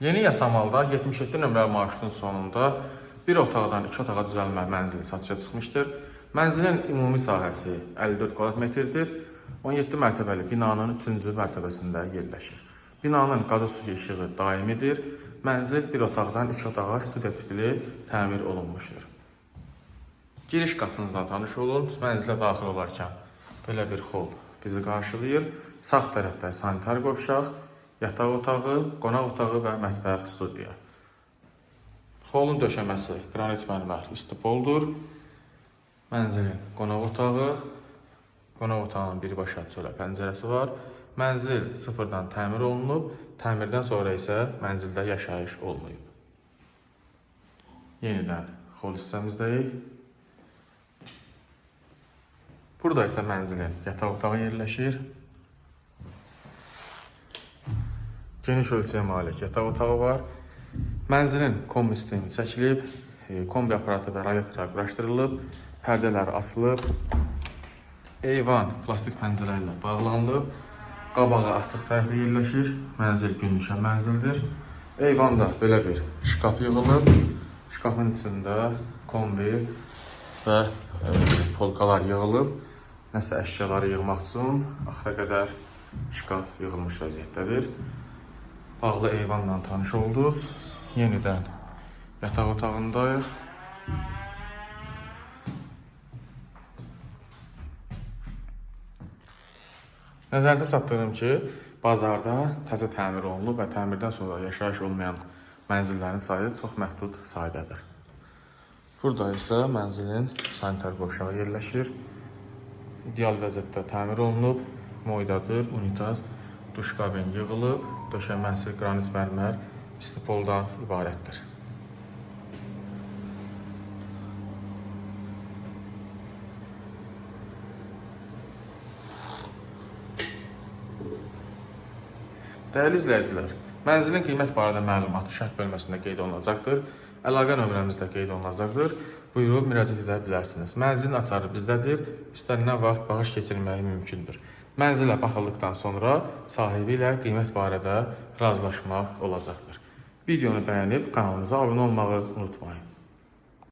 Yeni yasamalda 77 nömrəli marşrutun sonunda bir otaqdan iki otağa düzəlmə mənzili satışa çıxmışdır. Mənzilin ümumi sahəsi 54 kvadrat metrdir. 17 mərtəbəli binanın 3-cü mərtəbəsində yerləşir. Binanın qazı suyu işığı daimidir. Mənzil bir otaqdan iki otağa studiya tipli təmir olunmuşdur. Giriş qapınızdan tanış olun. Mənzilə daxil olarkən belə bir xol bizi qarşılayır. Sağ tərəfdə sanitar qovşaq, yataq otağı, qonaq otağı və mətbəx studiya. Xolun döşəməsi qranit mərmər istipoldur. Mənzilin qonaq otağı, qonaq otağının birbaşa çölə pəncərəsi var. Mənzil sıfırdan təmir olunub, təmirdən sonra isə mənzildə yaşayış olmayıb. Yenidən xol hissəmizdəyik. Burada isə mənzilin yataq otağı yerləşir. Geniş ölçüyə malik yataq otağı var. Mənzilin kombi sistemi çəkilib, e, kombi aparatı və radiatorlar quraşdırılıb, pərdələr asılıb, eyvan plastik pəncərələrlə bağlanılıb, qabağı açıq tərəfdə yerləşir. Mənzil günlüşə mənzildir. Eyvanda belə bir şkaf yığılıb. Şkafın içində kombi və e, polkalar yığılıb. Nəsə əşyaları yığmaq üçün axıra qədər şkaf yığılmış vəziyyətdədir. Bağlı eyvanla tanış oldunuz. Yenidən yataq otağındayıq. Nəzərdə çatdırım ki, bazarda təzə təmir olunub və təmirdən sonra yaşayış olmayan mənzillərin sayı çox məhdud saydadır. Burada isə mənzilin sanitar qovşağı yerləşir. İdeal vəziyyətdə təmir olunub, moydadır, unitaz, duş kabin yığılıb, döşəməsi qranit mərmər, istipoldan ibarətdir. Dəyərli izləyicilər, mənzilin qiymət barədə məlumatı şərh bölməsində qeyd olunacaqdır. Əlaqə nömrəmiz də qeyd olunacaqdır. Buyurub müraciət edə bilərsiniz. Mənzilin açarı bizdədir. İstənilən vaxt bağış keçirilməyi mümkündür. Mənzilə baxıldıqdan sonra sahibi ilə qiymət barədə razılaşmaq olacaqdır. Videonu bəyənib kanalımıza abunə olmağı unutmayın.